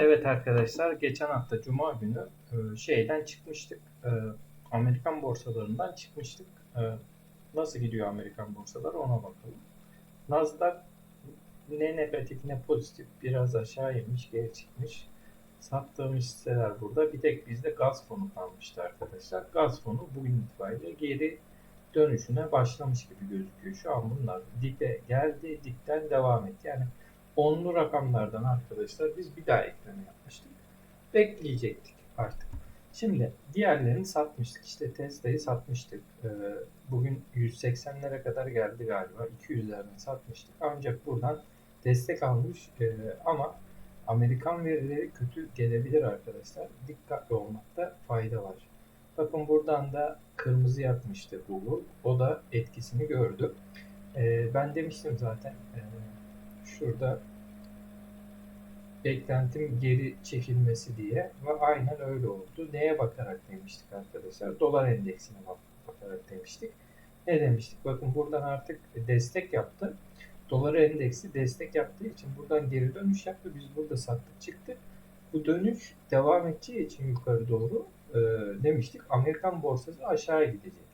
Evet arkadaşlar geçen hafta Cuma günü e, şeyden çıkmıştık. E, Amerikan borsalarından çıkmıştık. E, Nasıl gidiyor Amerikan borsaları ona bakalım. Nasdaq ne negatif ne pozitif biraz aşağı inmiş geri çıkmış. Sattığım hisseler burada. Bir tek bizde gaz fonu kalmıştı arkadaşlar. Gaz fonu bugün itibariyle geri dönüşüne başlamış gibi gözüküyor. Şu an bunlar dipe geldi, dipten devam etti. Yani onlu rakamlardan arkadaşlar biz bir daha ekleme yapmıştık. Bekleyecektik artık. Şimdi diğerlerini satmıştık. İşte Tesla'yı satmıştık. Ee, bugün 180'lere kadar geldi galiba. 200'lerden satmıştık. Ancak buradan destek almış Ee, ama Amerikan verileri kötü gelebilir arkadaşlar. Dikkatli olmakta fayda var. Bakın buradan da kırmızı yapmıştı Google. O da etkisini gördü. Ee, ben demiştim zaten ee, şurada beklentim geri çekilmesi diye ve aynen öyle oldu. Neye bakarak demiştik arkadaşlar? Dolar endeksine bak- bakarak demiştik. Ne demiştik? Bakın buradan artık destek yaptı. Dolar endeksi destek yaptığı için buradan geri dönüş yaptı. Biz burada sattık çıktık. Bu dönüş devam edeceği için yukarı doğru e, demiştik. Amerikan borsası aşağı gidecek.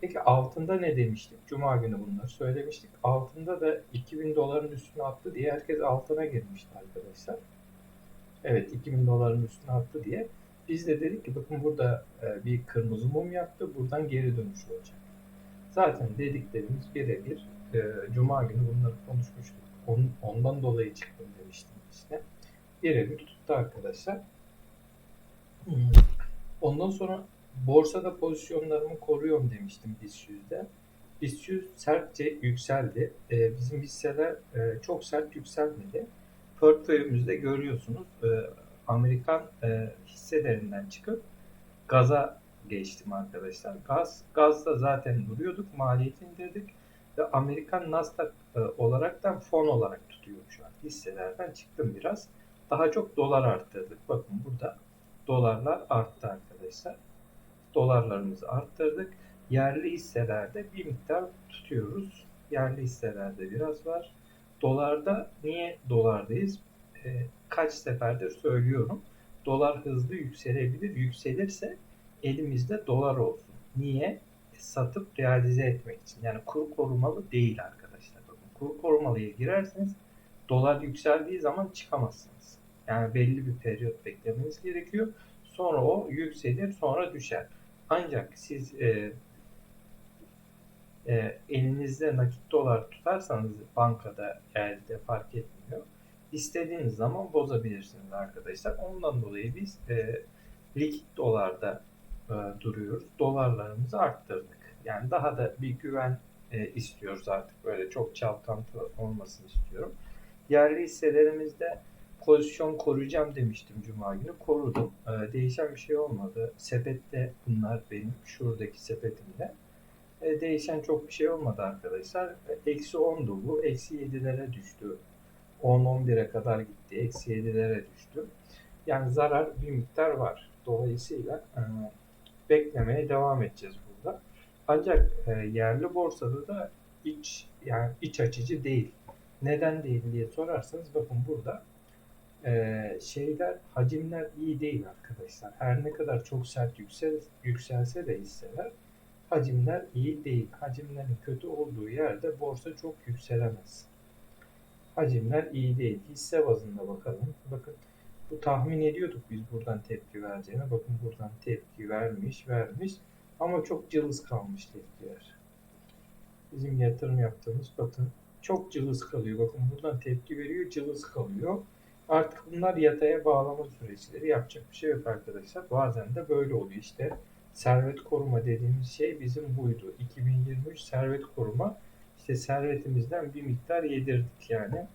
Peki altında ne demiştik? Cuma günü bunları söylemiştik. Altında da 2000 doların üstüne attı diye herkes altına girmişti arkadaşlar. Evet 2000 doların üstüne attı diye. Biz de dedik ki bakın burada e, bir kırmızı mum yaptı. Buradan geri dönüş olacak. Zaten dediklerimiz birebir. E, Cuma günü bunları konuşmuştuk. Ondan dolayı çıktım demiştim işte. Birebir tuttu arkadaşlar. Hmm. Ondan sonra borsada pozisyonlarımı koruyorum demiştim BIST 100'de. BIST 100 sertçe yükseldi. Ee, bizim hisseler e, çok sert yükselmedi. Portföyümüzde görüyorsunuz e, Amerikan e, hisselerinden çıkıp gaza geçtim arkadaşlar. Gaz, gazda zaten duruyorduk, maliyet indirdik ve Amerikan Nasdaq e, olaraktan fon olarak tutuyorum şu an. Hisselerden çıktım biraz. Daha çok dolar arttırdık. Bakın burada dolarlar arttı arkadaşlar. Dolarlarımızı arttırdık. Yerli hisselerde bir miktar tutuyoruz. Yerli hisselerde biraz var. Dolarda niye dolardayız? Ee, kaç seferdir söylüyorum. Dolar hızlı yükselebilir. Yükselirse elimizde dolar olsun. Niye? Satıp realize etmek için. Yani kur korumalı değil arkadaşlar. Bakın kur korumalıya girerseniz dolar yükseldiği zaman çıkamazsınız. Yani belli bir periyot beklemeniz gerekiyor. Sonra o yükselir, sonra düşer. Ancak siz e, e, elinizde nakit dolar tutarsanız bankada elde fark etmiyor. İstediğiniz zaman bozabilirsiniz arkadaşlar. Ondan dolayı biz e, likit dolarda e, duruyoruz. Dolarlarımızı arttırdık. Yani daha da bir güven e, istiyoruz artık. Böyle çok çalkantı olmasını istiyorum. Yerli hisselerimizde pozisyon koruyacağım demiştim Cuma günü. Korudum. Ee, değişen bir şey olmadı. Sepette bunlar benim. Şuradaki sepetimde. Ee, değişen çok bir şey olmadı arkadaşlar. Eksi 10'du bu. Eksi 7'lere düştü. 10-11'e kadar gitti. Eksi 7'lere düştü. Yani zarar bir miktar var. Dolayısıyla e, beklemeye devam edeceğiz burada. Ancak e, yerli borsada da iç yani iç açıcı değil. Neden değil diye sorarsanız bakın burada ee, şeyler hacimler iyi değil arkadaşlar. Her ne kadar çok sert yüksel, yükselse de hisseler hacimler iyi değil. Hacimlerin kötü olduğu yerde borsa çok yükselemez. Hacimler iyi değil. Hisse bazında bakalım. Bakın bu tahmin ediyorduk biz buradan tepki vereceğini. Bakın buradan tepki vermiş, vermiş. Ama çok cılız kalmış tepkiler. Bizim yatırım yaptığımız bakın çok cılız kalıyor. Bakın buradan tepki veriyor, cılız kalıyor. Artık bunlar yataya bağlama süreçleri. Yapacak bir şey yok arkadaşlar. Bazen de böyle oluyor. İşte servet koruma dediğimiz şey bizim buydu. 2023 servet koruma. İşte servetimizden bir miktar yedirdik yani.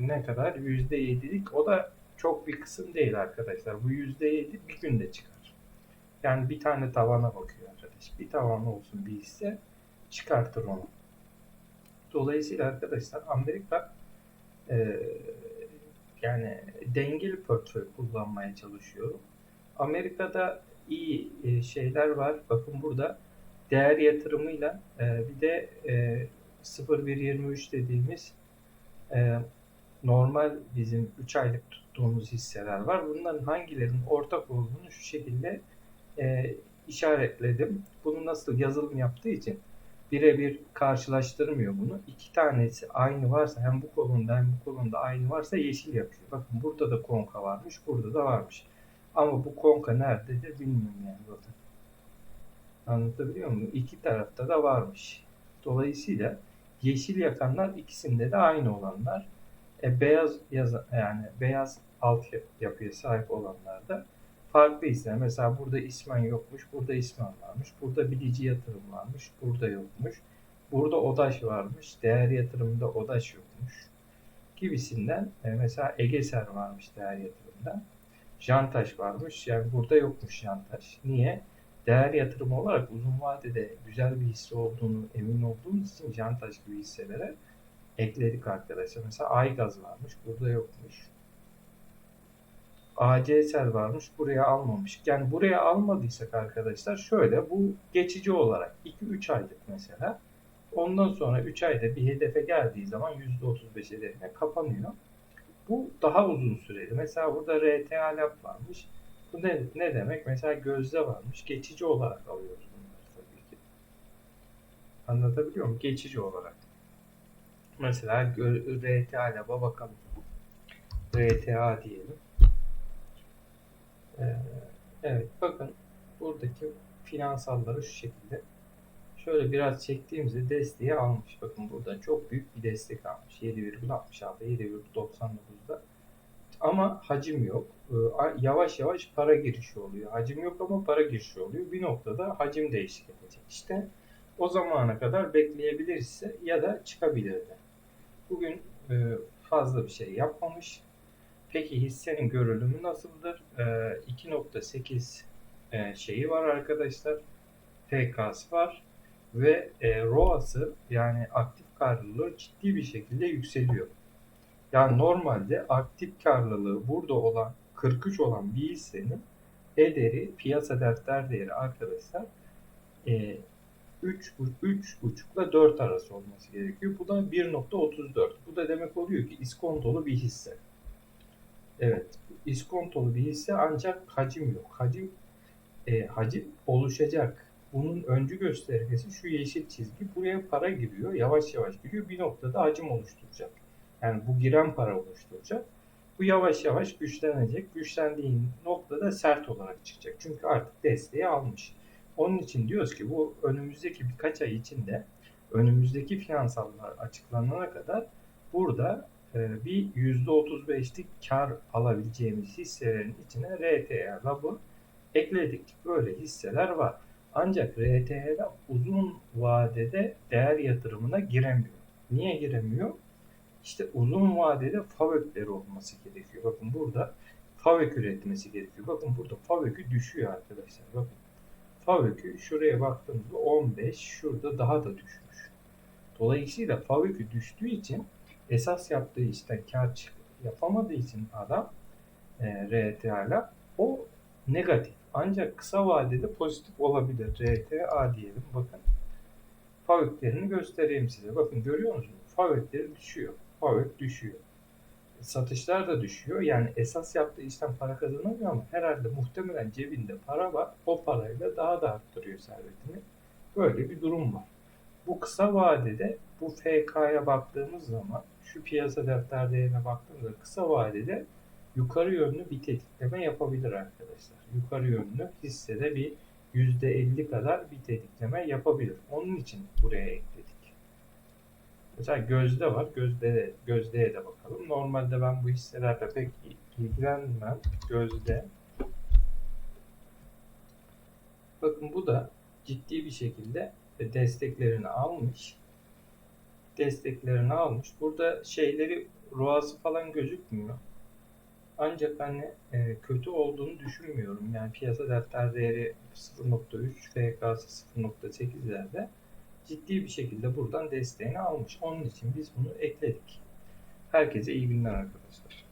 Ne kadar? %7'lik. O da çok bir kısım değil arkadaşlar. Bu %7 bir günde çıkar. Yani bir tane tavana bakıyor arkadaş. Bir tavan olsun bir hisse çıkartır onu. Dolayısıyla arkadaşlar Amerika e, yani dengeli portföy kullanmaya çalışıyorum. Amerika'da iyi e, şeyler var. Bakın burada değer yatırımıyla e, bir de e, 0123 dediğimiz normal bizim 3 aylık tuttuğumuz hisseler var. Bunların hangilerinin ortak olduğunu şu şekilde e, işaretledim. Bunu nasıl yazılım yaptığı için birebir karşılaştırmıyor bunu. İki tanesi aynı varsa hem bu kolunda hem bu kolunda aynı varsa yeşil yapıyor. Bakın burada da konka varmış, burada da varmış. Ama bu konka nerededir bilmiyorum yani bakın. Anlatabiliyor muyum? İki tarafta da varmış. Dolayısıyla yeşil yakanlar ikisinde de aynı olanlar. E, beyaz yaza, yani beyaz alt yapıya sahip olanlar da farklı hisseler. Mesela burada ismen yokmuş, burada ismen varmış, burada bilici yatırım varmış, burada yokmuş. Burada ODAŞ varmış, değer yatırımında ODAŞ yokmuş gibisinden. E, mesela Egeser varmış değer yatırımda. Jantaş varmış, yani burada yokmuş Jantaş. Niye? Değer yatırımı olarak uzun vadede güzel bir hisse olduğunu emin olduğumuz için Jantaş gibi hisselere ekledik arkadaşlar. Mesela Aygaz varmış, burada yokmuş. ACSL varmış, buraya almamış. Yani buraya almadıysak arkadaşlar şöyle bu geçici olarak 2-3 aylık mesela. Ondan sonra 3 ayda bir hedefe geldiği zaman %35 hedefine kapanıyor. Bu daha uzun süreli. Mesela burada RTA Lab varmış. Bu ne, ne demek? Mesela gözde varmış. Geçici olarak alıyoruz bunları tabii ki. Anlatabiliyor muyum? Geçici olarak. Mesela RTA Lab'a bakalım. RTA diyelim. Ee, evet bakın buradaki finansalları şu şekilde. Şöyle biraz çektiğimizde desteği almış. Bakın burada çok büyük bir destek almış. 7,66, 7,99'da. Ama hacim yok. Ee, yavaş yavaş para girişi oluyor. Hacim yok ama para girişi oluyor. Bir noktada hacim değişik edecek. İşte o zamana kadar bekleyebilirse ya da çıkabilirdi. Bugün e, fazla bir şey yapmamış. Peki hissenin görülümü nasıldır? E, 2.8 e, şeyi var arkadaşlar. PK'sı var ve e, ROAS'ı yani aktif karlılığı ciddi bir şekilde yükseliyor. Yani normalde aktif karlılığı burada olan 43 olan bir hissenin ederi piyasa defter değeri arkadaşlar e, 3, 3,5 ile 4 arası olması gerekiyor. Bu da 1.34. Bu da demek oluyor ki iskontolu bir hisse. Evet, iskontolu bir hisse ancak hacim yok. Hacim e, hacim oluşacak. Bunun öncü göstergesi şu yeşil çizgi. Buraya para giriyor. Yavaş yavaş giriyor. Bir noktada hacim oluşturacak. Yani bu giren para oluşturacak. Bu yavaş yavaş güçlenecek. Güçlendiği noktada sert olarak çıkacak. Çünkü artık desteği almış. Onun için diyoruz ki bu önümüzdeki birkaç ay içinde önümüzdeki finansallar açıklanana kadar burada bir %35'lik kar alabileceğimiz hisselerin içine RTA Lab'ı ekledik. Böyle hisseler var. Ancak RTH uzun vadede değer yatırımına giremiyor. Niye giremiyor? İşte uzun vadede FAVÖK'leri olması gerekiyor. Bakın burada FAVÖK üretmesi gerekiyor. Bakın burada FAVÖK'ü düşüyor arkadaşlar. Bakın FAVÖK'ü şuraya baktığımızda 15, şurada daha da düşmüş. Dolayısıyla FAVÖK'ü düştüğü için esas yaptığı işten kar yapamadığı için adam e, RTA'la o negatif. Ancak kısa vadede pozitif olabilir. RTA diyelim. Bakın. FAVÖK'lerini göstereyim size. Bakın görüyor musunuz? FAVÖK'leri düşüyor. FAVÖK düşüyor. Satışlar da düşüyor. Yani esas yaptığı işten para kazanamıyor ama herhalde muhtemelen cebinde para var. O parayla daha da arttırıyor servetini. Böyle bir durum var. Bu kısa vadede bu FK'ya baktığımız zaman şu piyasa defter değerine baktığımızda kısa vadede yukarı yönlü bir tetikleme yapabilir arkadaşlar. Yukarı yönlü hissede bir %50 kadar bir tetikleme yapabilir. Onun için buraya ekledik. Mesela gözde var. Gözde, gözdeye de bakalım. Normalde ben bu hisselerle pek ilgilenmem. Gözde. Bakın bu da ciddi bir şekilde desteklerini almış. Desteklerini almış. Burada şeyleri ruası falan gözükmüyor. Ancak hani e, kötü olduğunu düşünmüyorum. Yani piyasa defter değeri 0.3, FK'sı 0.8'lerde ciddi bir şekilde buradan desteğini almış. Onun için biz bunu ekledik. Herkese iyi günler arkadaşlar.